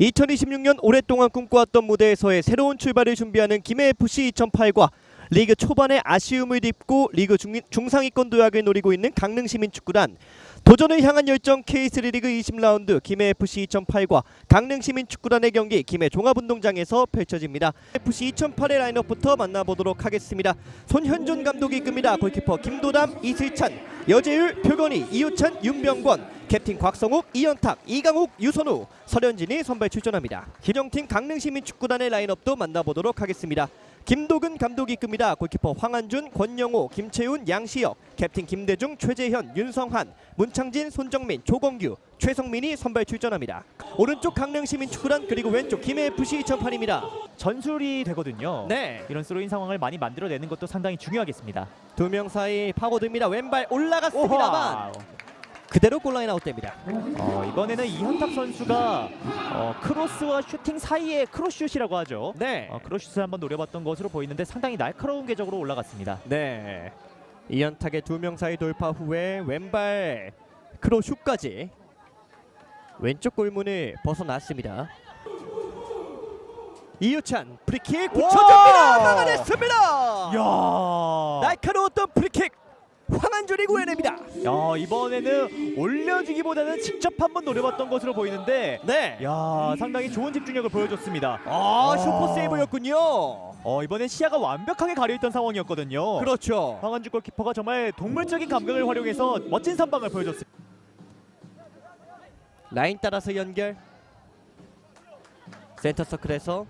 2026년 오랫동안 꿈꿔왔던 무대에서의 새로운 출발을 준비하는 김해FC 2008과 리그 초반에 아쉬움을 딛고 리그 중, 중상위권 도약을 노리고 있는 강릉시민축구단 도전을 향한 열정 K3 리그 20라운드 김해FC 2008과 강릉시민축구단의 경기 김해 종합운동장에서 펼쳐집니다. FC 2008의 라인업부터 만나보도록 하겠습니다. 손현준 감독이 이끕니다. 골키퍼 김도담, 이슬찬, 여재율, 표건희, 이우찬, 윤병권, 캡틴 곽성욱, 이현탁, 이강욱, 유선우, 설현진이 선발 출전합니다. 김정팀 강릉시민축구단의 라인업도 만나보도록 하겠습니다. 김도근 감독이 이끕니다. 골키퍼 황한준, 권영호, 김채훈, 양시혁, 캡틴 김대중, 최재현, 윤성한, 문창진, 손정민, 조건규, 최성민이 선발 출전합니다. 오른쪽 강릉시민축구단 그리고 왼쪽 김해FC 2008입니다. 전술이 되거든요. 네, 이런 스로인 상황을 많이 만들어내는 것도 상당히 중요하겠습니다. 두 명 사이 파고듭니다. 왼발 올라갔습니다만 오하! 그대로 골라인 아웃됩니다. 어, 이번에는 이현탁 선수가 어, 크로스와 슈팅 사이의 크로스슛이라고 하죠. 네, 어, 크로스슛을 한번 노려봤던 것으로 보이는데 상당히 날카로운 궤적으로 올라갔습니다. 네. 이현탁의 두 명 사이 돌파 후에 왼발 크로슛까지 왼쪽 골문을 벗어났습니다. 이유찬 프리킥 붙여줍니다. 막아냈습니다. 야, 날카로웠던 프리킥 황한준이 구해냅니다. 야 이번에는 올려주기보다는 직접 한번 노려봤던 것으로 보이는데, 네. 야 상당히 좋은 집중력을 보여줬습니다. 아 아. 슈퍼 세이브였군요. 어 이번엔 시야가 완벽하게 가려있던 상황이었거든요. 그렇죠. 황한주 골키퍼가 정말 동물적인 감각을 활용해서 멋진 선방을 보여줬습니다. 라인 따라서 연결. 센터 서클에서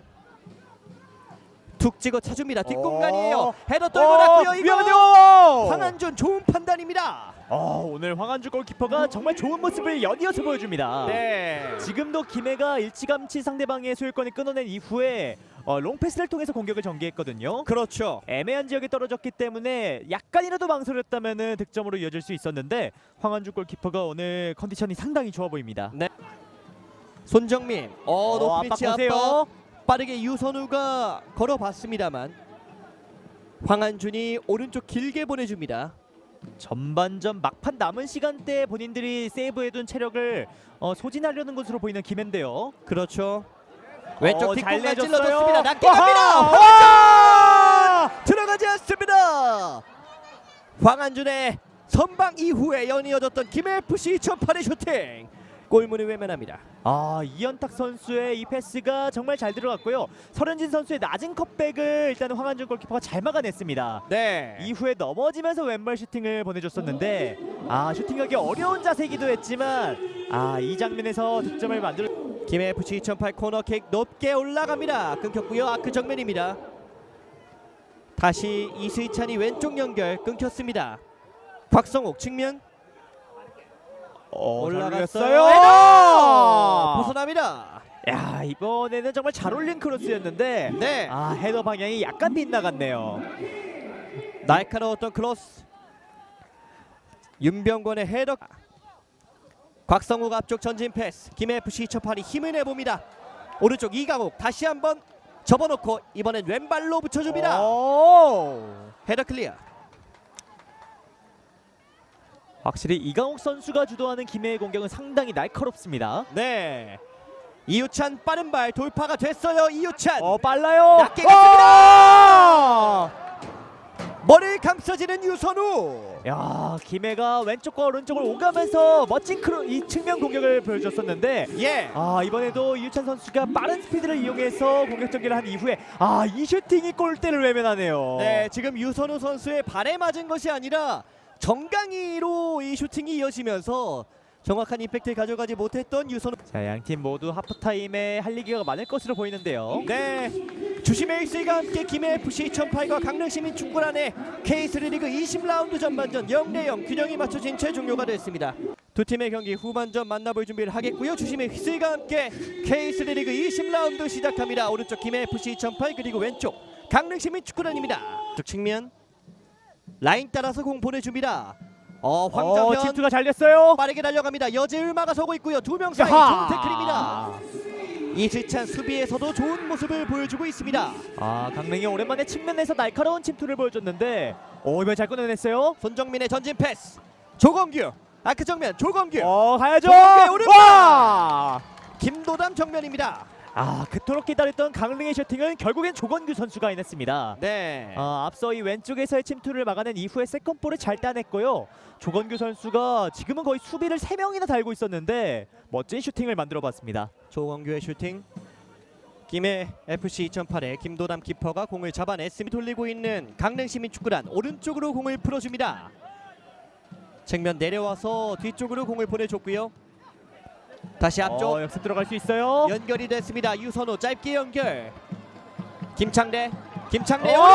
툭 찍어 차줍니다. 뒷공간이에요. 어. 헤더 떨고 났고요. 이거 위험한데요. 황한준 좋은 판단입니다. 어, 오늘 황한주 골키퍼가 정말 좋은 모습을 연이어서 보여줍니다. 네. 지금도 김해가 일찌감치 상대방의 소유권을 끊어낸 이후에 어, 롱패스를 통해서 공격을 전개했거든요. 그렇죠. 애매한 지역에 떨어졌기 때문에 약간이라도 망설였다면 득점으로 이어질 수 있었는데 황한주 골키퍼가 오늘 컨디션이 상당히 좋아 보입니다. 손정민. 어, 높은 압박 위치 압박. 빠르게 유선우가 걸어봤습니다만 황한준이 오른쪽 길게 보내줍니다. 전반전 막판 남은 시간대에 본인들이 세이브해둔 체력을 어, 소진하려는 것으로 보이는 김해인데요. 그렇죠. 왼쪽 어, 잘 뒷공간 내줬어요. 찔러줬습니다. 낮게 와하! 갑니다. 황한준 들어가지 않습니다. 황한준의 선방 이후에 연이어졌던 김해FC 2008의 슈팅 골문을 외면합니다. 아 이현탁 선수의 이 패스가 정말 잘 들어갔고요. 설현진 선수의 낮은 컵백을 일단은 황한준 골키퍼가 잘 막아냈습니다. 네. 이후에 넘어지면서 왼발 슈팅을 보내줬었는데 아 슈팅하기 어려운 자세이기도 했지만 아 이 장면에서 득점을 만들 김해FC 2008 코너킥 높게 올라갑니다. 끊겼고요. 아크 정면입니다. 다시 이수희찬이 왼쪽 연결 끊겼습니다. 곽성욱 측면 어, 올라갔어요. 헤더! 벗어납니다. 야 이번에는 정말 잘 올린 크로스였는데 네. 아 헤더 방향이 약간 빗나갔네요. 날카로웠던 크로스. 윤병권의 헤더. 곽성욱 앞쪽 전진 패스. 김해FC 2008이 힘을 내봅니다. 오른쪽 이강욱 다시 한번 접어놓고 이번엔 왼발로 붙여줍니다. 오! 헤더 클리어. 확실히 이강욱 선수가 주도하는 김해의 공격은 상당히 날카롭습니다. 네. 이유찬 빠른 발 돌파가 됐어요. 이유찬 어 빨라요. 낮게 갔습니다. 머리를 감싸지는 유선우. 야 김해가 왼쪽과 오른쪽을 오가면서 멋진 크로 이 측면 공격을 보여줬었는데 예. 아 이번에도 이유찬 선수가 빠른 스피드를 이용해서 공격 전개를 한 이후에 아 이 슈팅이 골대를 외면하네요. 네, 지금 유선우 선수의 발에 맞은 것이 아니라 정강이로 이 슈팅이 이어지면서 정확한 임팩트를 가져가지 못했던 유선우. 자 양 팀 모두 하프타임에 할 얘기가 많을 것으로 보이는데요. 네. 주심 에이스가 함께 김해 FC 2008과 강릉시민 축구단의 K3 리그 20라운드 전반전 0대0 균형이 맞춰진 채 종료가 됐습니다. 두 팀의 경기 후반전 만나볼 준비를 하겠고요. 주심의 휘슬과 함께 K3 리그 20라운드 시작합니다. 오른쪽 김해 FC 2008 그리고 왼쪽 강릉시민 축구단입니다. 쪽 측면 라인 따라서 공 보내줍니다. 어 어, 황정현 침투가 잘 됐어요. 빠르게 달려갑니다. 여재율 막아서고 있고요. 두 명 사이 야하! 좋은 태클입니다. 이슬찬 수비에서도 좋은 모습을 보여주고 있습니다. 아 강릉이 오랜만에 측면에서 날카로운 침투를 보여줬는데 오 이번 잘 끊어냈어요. 손정민의 전진 패스. 조건규. 아크 정면 조건규. 어 가야죠. 조건규의 오른발! 와! 김도담 정면입니다. 아 그토록 기다렸던 강릉의 슈팅은 결국엔 조건규 선수가 해냈습니다. 네. 아, 앞서 이 왼쪽에서의 침투를 막아낸 이후에 세컨볼을 잘 따냈고요. 조건규 선수가 지금은 거의 수비를 세명이나 달고 있었는데 멋진 슈팅을 만들어봤습니다. 조원규의 슈팅. 김해 FC 2008의 김도담 키퍼가 공을 잡아냈음이 돌리고 있는 강릉 시민축구단 오른쪽으로 공을 풀어줍니다. 측면 내려와서 뒤쪽으로 공을 보내줬고요. 다시 앞쪽 어, 역습 들어갈 수 있어요. 연결이 됐습니다. 유선호 짧게 연결. 김창대, 김창대 어!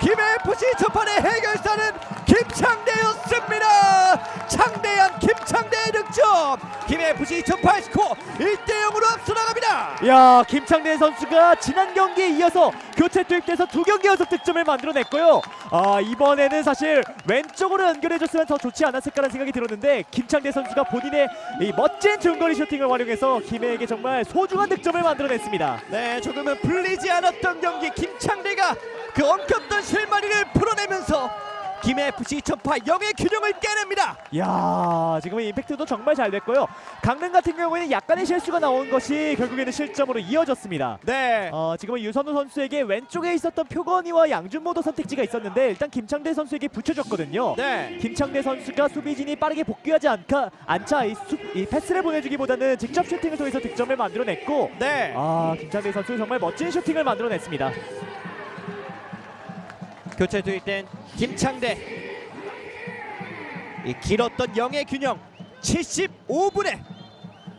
김해 FC 첫판의 해결사는 김창대였습니다. 창대한 김창대의 득점. 김해 FC 2008 스코어 1대 0으로 앞서 나갑니다. 야 김창대 선수가 지난 경기에 이어서 교체 투입돼서 두 경기 연속 득점을 만들어냈고요. 아 이번에는 사실 왼쪽으로 연결해줬으면 더 좋지 않았을까라는 생각이 들었는데 김창대 선수가 본인의 이 멋진 중거리 슈팅을 활용해서 김해에게 정말 소중한 득점을 만들어냈습니다. 네, 조금은 풀리지 않았던 경기 김창대가 그 엉켰던 실마리를 풀어내면서 김해 FC 2008 0의 균형을 깨냅니다. 야 지금은 임팩트도 정말 잘 됐고요. 강릉 같은 경우에는 약간의 실수가 나온 것이 결국에는 실점으로 이어졌습니다. 네. 어, 지금은 유선우 선수에게 왼쪽에 있었던 표건이와 양준모도 선택지가 있었는데 일단 김창대 선수에게 붙여줬거든요. 네. 김창대 선수가 수비진이 빠르게 복귀하지 않까 않자 이, 수, 이 패스를 보내주기보다는 직접 슈팅을 통해서 득점을 만들어냈고 네. 아 김창대 선수 정말 멋진 슈팅을 만들어냈습니다. 교체 투입된 김창대 이 길었던 영의 균형 75분에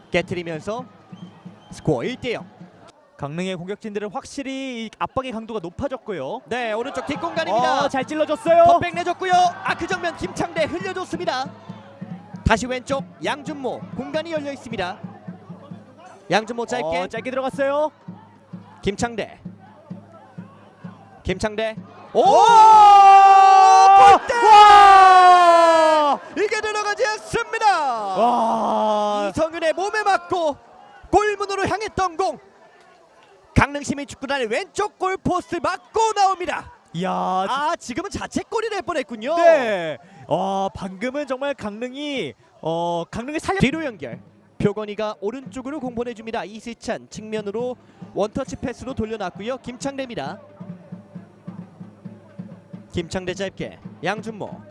깨트리면서 스코어 1대 0. 강릉의 공격진들은 확실히 이 압박의 강도가 높아졌고요. 네 오른쪽 뒷공간입니다. 어, 잘 찔러줬어요. 덧백 내줬고요. 아그 정면 김창대 흘려줬습니다. 다시 왼쪽 양준모 공간이 열려 있습니다. 양준모 짧게 어, 짧게 들어갔어요. 김창대 김창대 오! 오! 골대! 와! 이게 들어가지 않습니다. 와! 이성윤의 몸에 맞고 골문으로 향했던 공 강릉시민 축구단의 왼쪽 골포스트 맞고 나옵니다. 야, 아 지금은 자책골이 될 뻔했군요. 네. 어, 방금은 정말 강릉이 어, 강릉을 살려 뒤로 연결. 표건이가 오른쪽으로 공 보내줍니다. 이시찬 측면으로 원터치 패스로 돌려놨고요. 김창대입니다. 김창대 짧게 양준모.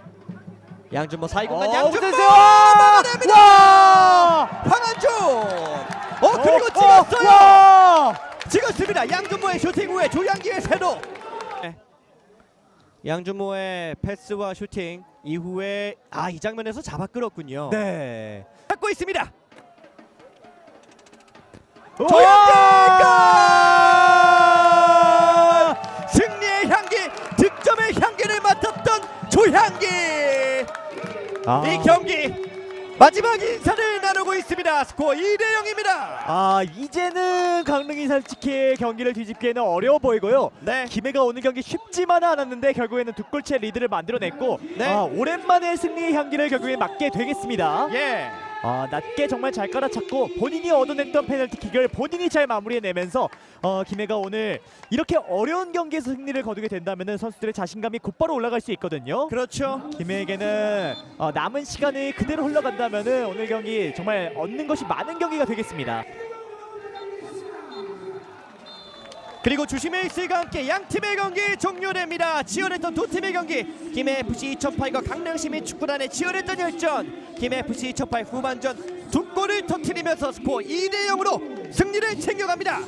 양준모 사이공간 어, 양준모! 막아냅니다. 와! 황한준. 어 그리고 어, 찍었어요. 와! 찍었습니다. 양준모의 슈팅 후에 조양기의 세도. 네. 양준모의 패스와 슈팅 이후에 아 이 장면에서 잡아 끌었군요. 네. 잡고 있습니다. 와! 조양기 조향기. 아. 이 경기 마지막 인사를 나누고 있습니다. 스코어 2대 0입니다. 아, 이제는 강릉이 솔직히 경기를 뒤집기에는 어려워 보이고요. 네. 김해가 오늘 경기 쉽지만은 않았는데 결국에는 두 골째 리드를 만들어냈고 네. 아, 오랜만에 승리의 향기를 결국에 맞게 되겠습니다. 예. 아, 낮게 정말 잘 깔아찼고 본인이 얻어냈던 페널티킥을 본인이 잘 마무리해내면서 어, 김해가 오늘 이렇게 어려운 경기에서 승리를 거두게 된다면 선수들의 자신감이 곧바로 올라갈 수 있거든요. 그렇죠. 김해에게는 어, 남은 시간이 그대로 흘러간다면 오늘 경기 정말 얻는 것이 많은 경기가 되겠습니다. 그리고 주심의 일스가 함께 양 팀의 경기 종료됩니다. 치열했던 두 팀의 경기. 김해 FC 2008과 강릉시민 축구단의 치열했던 열전. 김해 FC 2008 후반전 두 골을 터뜨리면서 스코어 2대 0으로 승리를 챙겨갑니다.